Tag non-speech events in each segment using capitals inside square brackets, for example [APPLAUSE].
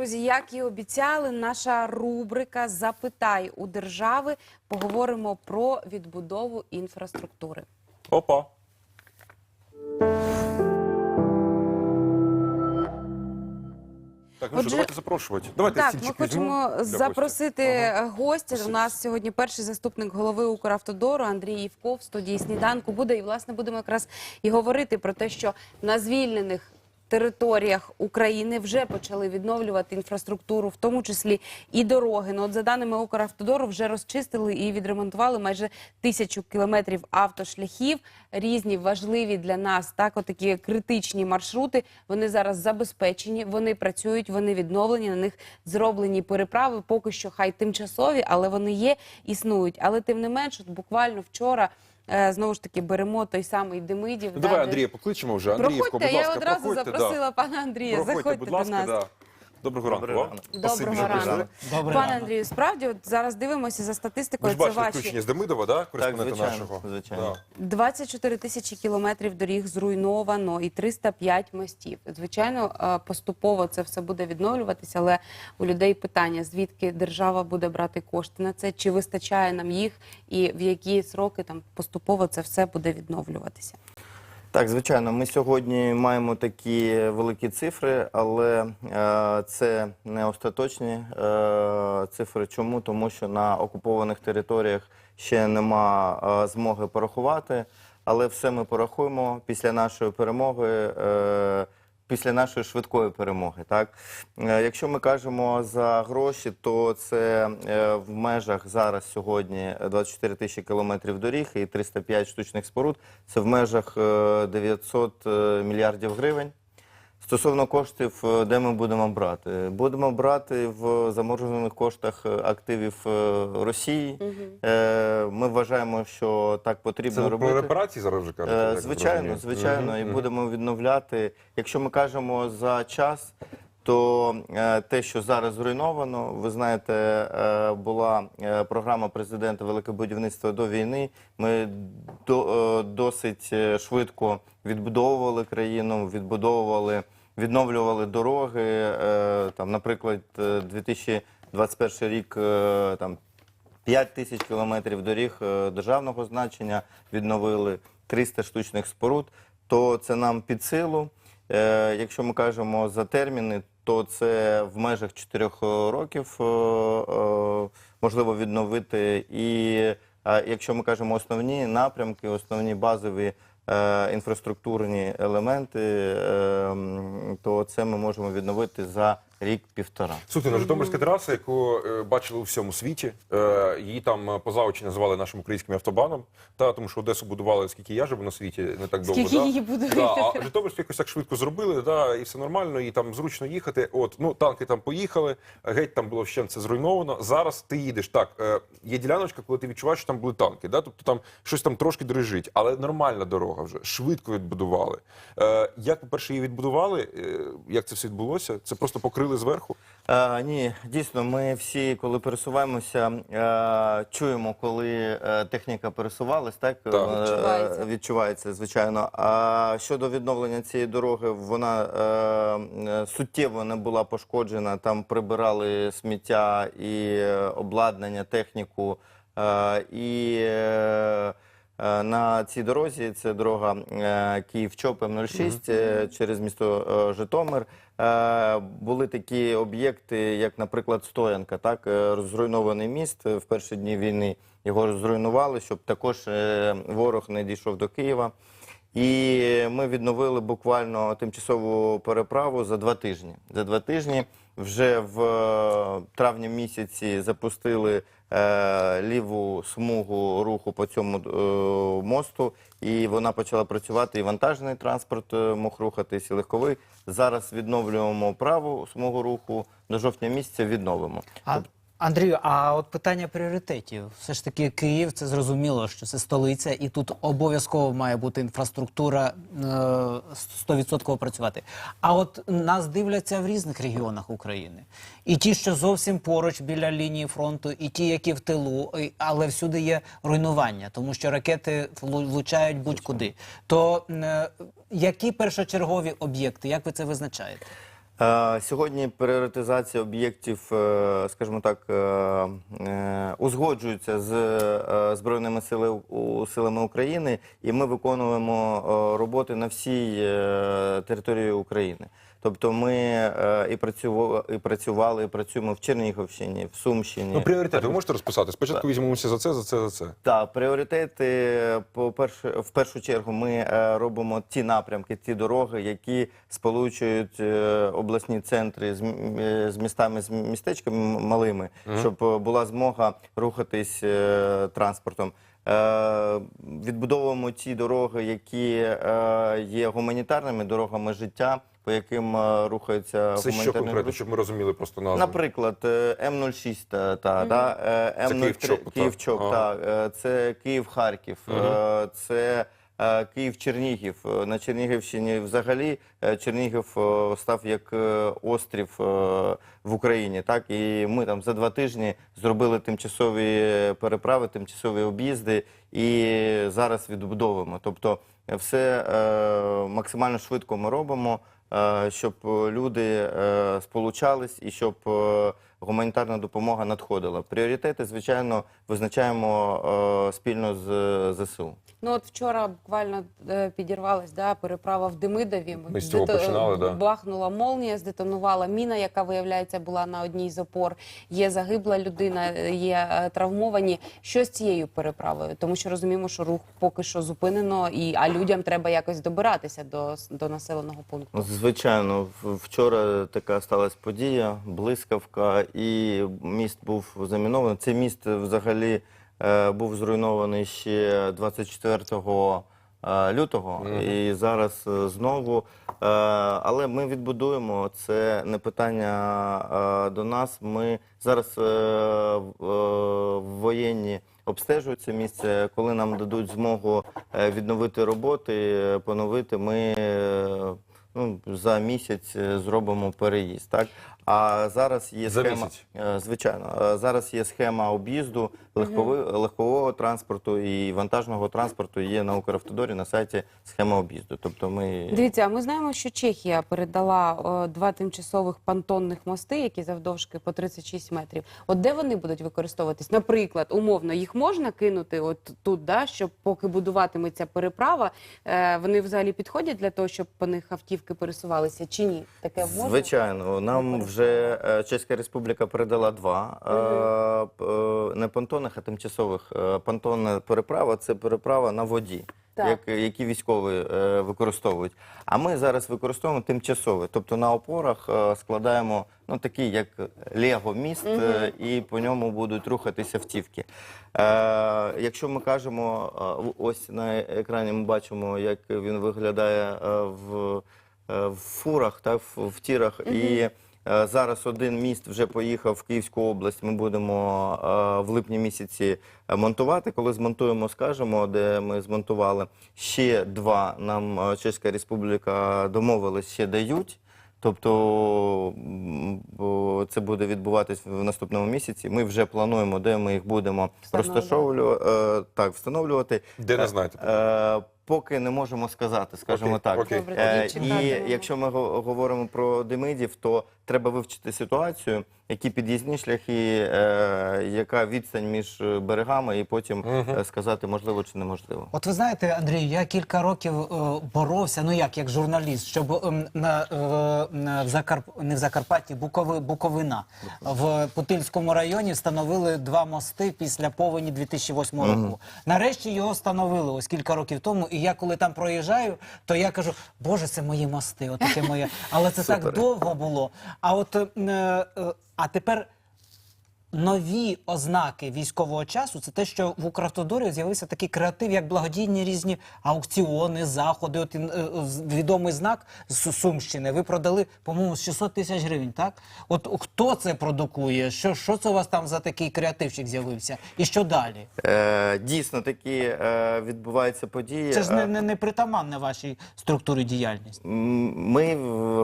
друзі, як і обіцяли, наша рубрика Запитай у держави. Поговоримо про відбудову інфраструктури. Опа. Так, ну Отже, що, давайте запрошувати. Давайте Так, стільчик ми візьму хочемо для гостя. запросити Ага. гостя. У нас сьогодні перший заступник голови Укравтодору Андрій Євков в студії сніданку буде. І власне будемо якраз і говорити про те, що на звільнених. Територіях України вже почали відновлювати інфраструктуру, в тому числі і дороги. Ну, от за даними Укравтодору, вже розчистили і відремонтували майже тисячу кілометрів автошляхів. Різні важливі для нас так, отакі критичні маршрути. Вони зараз забезпечені, вони працюють, вони відновлені. На них зроблені переправи. Поки що хай тимчасові, але вони є, існують. Але тим не менш, от буквально вчора. Е, Знову ж таки, беремо той самий Демидів. Ну, да, давай де- Андрія покличемо вже. Андріївко, Проходьте, будь ласка, я одразу проходьте, запросила да. пана Андрія. Проходьте, Заходьте будь до нас. да. Доброго ранку. Доброго вам. ранку. Спасибі, Доброго що прийшли. ранку. Добрий Пане. Андрію, справді, от зараз дивимося за Ви статистикою. ж Це бачите ваші включення з Демидова, да? кореспондента звичайно, нашого? звичайно. Да. 24 тисячі кілометрів доріг зруйновано і 305 мостів. Звичайно, е, поступово це все буде відновлюватися, але у людей питання, звідки держава буде брати кошти на це, чи вистачає нам їх, і в які сроки там поступово це все буде відновлюватися. Так, звичайно, ми сьогодні маємо такі великі цифри, але е, це не остаточні е, цифри. Чому? Тому що на окупованих територіях ще нема е, змоги порахувати, але все ми порахуємо після нашої перемоги. Після нашої швидкої перемоги, так Е, якщо ми кажемо за гроші, то це е, в межах зараз сьогодні 24 тисячі кілометрів доріг і 305 штучних споруд. Це в межах е, 900 е, мільярдів гривень. Стосовно коштів, е, де ми будемо брати? Будемо брати в заморожених коштах е, активів е, Росії. Е, Ми вважаємо, що так потрібно Це робити. про репарації зараз вже кажете? Так Звичайно, звичайно, і будемо відновляти. Якщо ми кажемо за час, то те, що зараз зруйновано, ви знаєте, була програма президента Велике будівництво до війни. Ми до, досить швидко відбудовували країну, відбудовували, відновлювали дороги. Е, Там, наприклад, е, 2021 рік е, там 5 тисяч кілометрів доріг е, державного значення відновили 300 штучних споруд, то це нам під силу. Е, Якщо ми кажемо за терміни, то це в межах 4 років е, е, можливо відновити. І е, якщо ми кажемо основні напрямки, основні базові е, інфраструктурні елементи, е, то це ми можемо відновити за рік-півтора. Слухайте, на Житомирська траса, яку е, бачили у всьому світі, е, її там е, поза очі називали нашим українським автобаном, та, тому що Одесу будували, скільки я живу на світі, не так довго. Скільки да? її будують? Да, а Житомирську якось так швидко зробили, да, і все нормально, і там зручно їхати. От, ну, танки там поїхали, геть там було ще це зруйновано. Зараз ти їдеш. Так, е, є діляночка, коли ти відчуваєш, що там були танки, да? тобто там щось там трошки дрижить, але нормальна дорога вже, швидко відбудували. Е, як, по-перше, її відбудували, е, як це все відбулося? Це просто покрили зверху? Е, ні, дійсно, ми всі, коли пересуваємося, е, чуємо, коли е, техніка пересувалась, так, Так. Відчувається. відчувається, звичайно. А щодо відновлення цієї дороги, вона е, суттєво не була пошкоджена. Там прибирали сміття і е, обладнання, техніку. Е, і Е, На цій дорозі це дорога е, Київ-Чоп М06 е, через місто е, Житомир. Е, Були такі об'єкти, як, наприклад, Стоянка, так розруйнований міст е, в перші дні війни. Його зруйнували, щоб також е, ворог не дійшов до Києва. І ми відновили буквально тимчасову переправу за два тижні. За два тижні вже в е, травні місяці запустили е, ліву смугу руху по цьому е, мосту, і вона почала працювати. І вантажний транспорт е, мог рухатись, і легковий. Зараз відновлюємо праву смугу руху. До жовтня місяця відновимо. А, Андрію, а от питання пріоритетів. Все ж таки, Київ це зрозуміло, що це столиця, і тут обов'язково має бути інфраструктура е, 100% працювати. А от нас дивляться в різних регіонах України. І ті, що зовсім поруч біля лінії фронту, і ті, які в тилу, але всюди є руйнування, тому що ракети влучають будь-куди. То е, які першочергові об'єкти, як ви це визначаєте? Е, Сьогодні пріоритизація об'єктів, е, скажімо так, е, узгоджується з Збройними силами України, і ми виконуємо роботи на всій території України. Тобто ми е, і працювали, і працювали, і працюємо в Чернігівщині, в Сумщині. Ну, пріоритети ви можете розписати? Спочатку візьмемося за це, за це, за це. Так, пріоритети по перше, в першу чергу ми е, робимо ті напрямки, ті дороги, які сполучують е, обласні центри з, е, з містами, з містечками малими, щоб е, була змога рухатись е, транспортом. Е, відбудовуємо ті дороги, які е, є гуманітарними дорогами життя, по яким рухається рухаються Це що конкретно, групи. щоб ми розуміли просто назву? Наприклад, е, М06, та, та, да, е, Це М03, Київ-Чоп, так. Київ-Чоп, Ага. так, е, це Київ-Харків, е, це е, Київ-Чернігів. Е, На Чернігівщині взагалі е, Чернігів е, став як острів в Україні. Так? І ми там за два тижні зробили тимчасові переправи, тимчасові об'їзди і зараз відбудовуємо. Тобто все максимально швидко ми робимо, щоб люди сполучались і щоб гуманітарна допомога надходила. Пріоритети, звичайно, визначаємо е, спільно з ЗСУ. Ну от вчора буквально е, підірвалась да, переправа в Демидові. Ми з цього починали, да. Бахнула молнія, здетонувала міна, яка виявляється була на одній з опор. Є загибла людина, е, є е, травмовані. Що з цією переправою? Тому що розуміємо, що рух поки що зупинено, і а людям треба якось добиратися до, до населеного пункту. Ну, Звичайно, вчора така сталася подія, блискавка, і міст був замінований. Цей міст взагалі е, був зруйнований ще 24 е, лютого, і зараз е, знову. Але ми відбудуємо це не питання до нас. Ми зараз в- воєнні обстежують це місце. Коли нам дадуть змогу відновити роботи, поновити, ми ну, за місяць е, зробимо переїзд. Так? А зараз є За схема, місяць? Е, звичайно, зараз є схема об'їзду легкови- легкового транспорту і вантажного транспорту. Є на Укравтодорі на сайті схема об'їзду. Тобто ми Дивіться, ми знаємо, що Чехія передала о, два тимчасових понтонних мости, які завдовжки по 36 метрів. От де вони будуть використовуватись? Наприклад, умовно, їх можна кинути от тут, да, щоб поки будуватиметься переправа, е, вони взагалі підходять для того, щоб по них автівки пересувалися чи ні? Таке можна? Звичайно, нам вже е, Чеська Республіка передала два е, е, не понтонних, а тимчасових. Понтонна переправа це переправа на воді, як, які військові е, використовують. А ми зараз використовуємо тимчасове, тобто на опорах е, складаємо ну такий як Лего міст, е, і по ньому будуть рухатися автівки. Е, якщо ми кажемо, ось на екрані ми бачимо, як він виглядає в в фурах та в, в тірах. І е, зараз один міст вже поїхав в Київську область. Ми будемо е, в липні місяці е, монтувати. Коли змонтуємо, скажемо, де ми змонтували. Ще два нам е, Чеська Республіка домовилась, ще дають. Тобто це буде відбуватись в наступному місяці. Ми вже плануємо, де ми їх будемо розташовувати, е, так, встановлювати. Де не Е, знаєте? Поки не можемо сказати, скажімо Окей, так. окей. Добре, Е, і якщо ми го- говоримо про демидів, то треба вивчити ситуацію, які під'їзні шляхи, е, яка відстань між е, берегами, і потім е, сказати можливо чи неможливо. От ви знаєте, Андрію, я кілька років е, боровся, ну як, як журналіст, щоб ем, на, е, на в Закарп... не в Закарпатті, Букови... Буковина. В Путильському районі встановили два мости після повені 2008 року. Нарешті його встановили ось кілька років тому. І я коли там проїжджаю, то я кажу, боже, це мої мости, отаке моє. Але це так довго було. А от е, е, а тепер нові ознаки військового часу це те, що в Укравтодорі з'явився такий креатив, як благодійні різні аукціони, заходи. От е, е, з- відомий знак з Сумщини. Ви продали, по-моєму, 600 тисяч гривень. Так, от хто це продукує? Що, що це у вас там за такий креативчик з'явився? І що далі? Е, дійсно такі е, відбуваються події. Це ж Е, не, не, не притаманне вашій структурі діяльності. Ми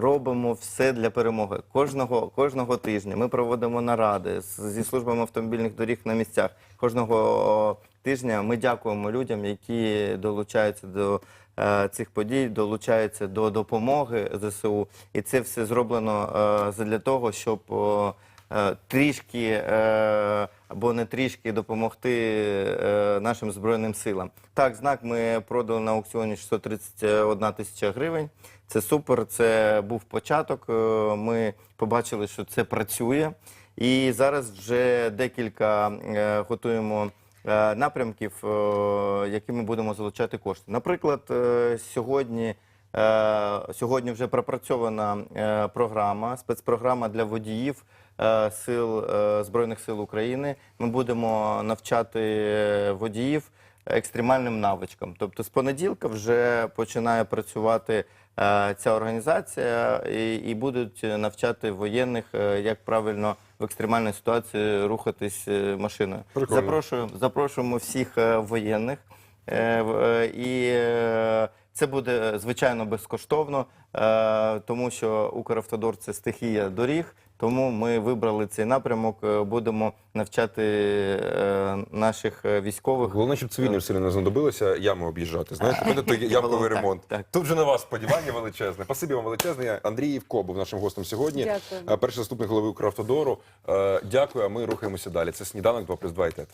робимо все для перемоги. Кожного, кожного тижня ми проводимо наради з- зі службами автомобільних доріг на місцях. Кожного тижня. Ми дякуємо людям, які долучаються до е, цих подій, долучаються до допомоги ЗСУ. І це все зроблено е, задля того, щоб е, трішки або не трішки допомогти нашим збройним силам. Так, знак ми продали на аукціоні 631 тисяча гривень. Це супер. Це був початок. Ми побачили, що це працює. І зараз вже декілька е, готуємо е, напрямків, е, якими будемо залучати кошти. Наприклад, сьогодні. Сьогодні вже пропрацьована програма, спецпрограма для водіїв сил збройних сил України. Ми будемо навчати водіїв екстремальним навичкам. Тобто, з понеділка вже починає працювати ця організація і, і будуть навчати воєнних, е, як правильно в екстремальній ситуації рухатись е, машиною. Прикольно. Запрошую, запрошуємо всіх е, воєнних. Е, е, І е, це буде е, звичайно безкоштовно, е, тому що Укравтодор це стихія доріг. Тому ми вибрали цей напрямок. е, Будемо навчати е, наших е, військових. Головне, щоб цивільним сильно не знадобилося яму об'їжджати. Знаєте, буде то [LAUGHS] ямковий ремонт. так. Тут же на вас сподівання величезне. Спасибі вам величезне. Андрій Євко був нашим гостем сьогодні. Дякую. Перший заступник голови Укравтодору. Дякую, а ми рухаємося далі. Це сніданок 2 плюс 2 і ТЕТ.